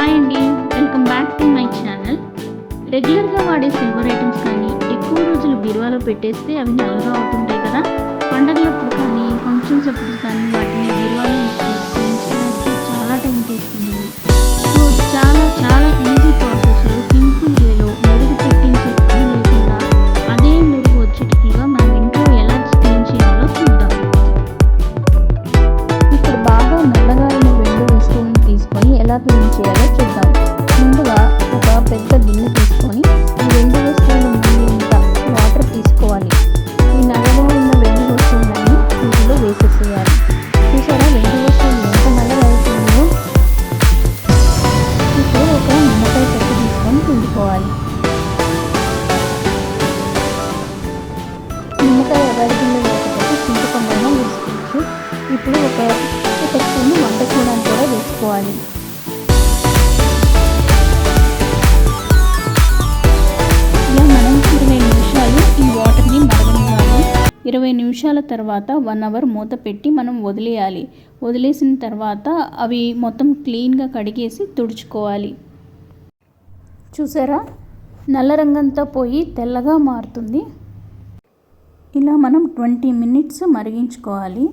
Hi అండి. Welcome back to my channel. రెగ్యులర్గా వాడే సిల్వర్ ఐటమ్స్ కానీ ఎక్కువ రోజులు బీరువాలో పెట్టేస్తే అవి నల్లగా అవుతుంటాయి కదా. పండగలప్పుడు కానీ ఫంక్షన్స్ అప్పుడు కానీ వాటిని చేయాలో చూద్దాం. ముందుగా ఒక పెద్ద గిన్నె తీసుకొని ఈ వెండి నుండి ఇంత వాటర్ తీసుకోవాలి. ఈ నగలో ఉన్న వెండి వస్తువులన్నీ ఇందులో వేసేసేయాలి. చూసారా? వెండి వస్తువులు ఎంత నల్లగా అవుతుందో ఇప్పుడు ఒక నిమ్మకాయ చెట్టు తీసుకొని పిండుకోవాలి. నిమ్మకాయ అవైలబుల్లో లేకపోతే చింతపండును వేసుకోవచ్చు ఇప్పుడు ఒక ఒక స్పూన్ వంట చూడని కూడా వేసుకోవాలి. ఇరవై నిమిషాల తర్వాత వన్ అవర్ మూత పెట్టి మనం వదిలేయాలి. వదిలేసిన తర్వాత అవి మొత్తం క్లీన్గా కడిగేసి తుడుచుకోవాలి. చూసారా? నల్ల రంగంతా పోయి తెల్లగా మారుతుంది. ఇలా మనం ట్వంటీ మినిట్స్ మరిగించుకోవాలి.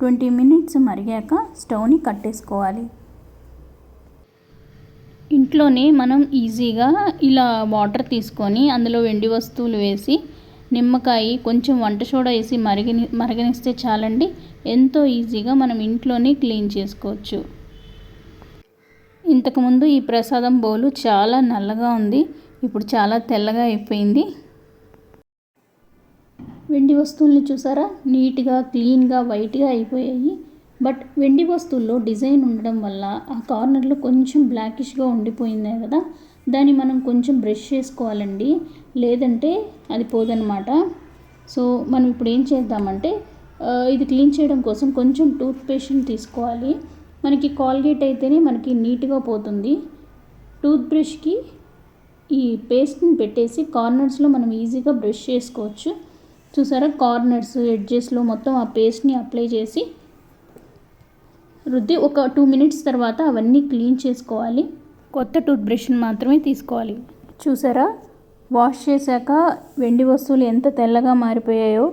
ట్వంటీ మినిట్స్ మరిగాక స్టవ్ని కట్టేసుకోవాలి. ఇంట్లోనే మనం ఈజీగా ఇలా వాటర్ తీసుకొని అందులో వెండి వస్తువులు వేసి నిమ్మకాయ కొంచెం వంట సోడా వేసి మరిగని మరగనిస్తే చాలండి. ఎంతో ఈజీగా మనం ఇంట్లోనే క్లీన్ చేసుకోవచ్చు. ఇంతకుముందు ఈ ప్రసాదం బౌలు చాలా నల్లగా ఉంది. ఇప్పుడు చాలా తెల్లగా అయిపోయింది. వెండి వస్తువుల్ని చూసారా? నీట్గా క్లీన్గా వైట్గా అయిపోయాయి. బట్ వెండి వస్తువుల్లో డిజైన్ ఉండడం వల్ల ఆ కార్నర్లో కొంచెం బ్లాకిష్గా ఉండిపోయింది కదా? దాన్ని మనం కొంచెం బ్రష్ చేసుకోవాలండి. లేదంటే అది పోదనమాట సో మనం ఇప్పుడు ఏం చేద్దామంటే ఇది క్లీన్ చేయడం కోసం కొంచెం టూత్ పేస్ట్ని తీసుకోవాలి. మనకి కాల్గేట్ అయితేనే మనకి నీట్గా పోతుంది. టూత్ బ్రష్కి ఈ పేస్ట్ని పెట్టేసి కార్నర్స్లో మనం ఈజీగా బ్రష్ చేసుకోవచ్చు. చూసారా? కార్నర్స్ ఎడ్జెస్లో మొత్తం ఆ పేస్ట్ని అప్లై చేసి రుద్ది ఒక టూ మినిట్స్ తర్వాత అవన్నీ క్లీన్ చేసుకోవాలి. కొత్త టూత్ బ్రష్ని మాత్రమే తీసుకోవాలి. చూసారా? వాష్ చేశాక వెండి వస్తువులు ఎంత తెల్లగా మారిపోయాయో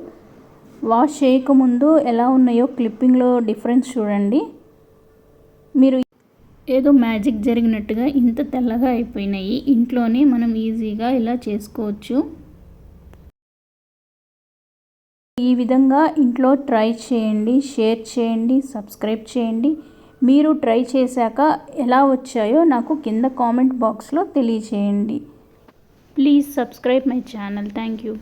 వాష్ చేయకముందు ఎలా ఉన్నాయో క్లిప్పింగ్లో డిఫరెన్స్ చూడండి. మీరు ఏదో మ్యాజిక్ జరిగినట్టుగా ఇంత తెల్లగా అయిపోయినాయి. ఇంట్లోనే మనం ఈజీగా ఇలా చేసుకోవచ్చు. ఈ విధంగా ఇంట్లో ట్రై చేయండి షేర్ చేయండి సబ్స్క్రైబ్ చేయండి. మీరు ట్రై చేశాక ఎలా వచ్చాయో నాకు కింద కామెంట్ బాక్స్లో తెలియచేయండి. Please subscribe my channel thank you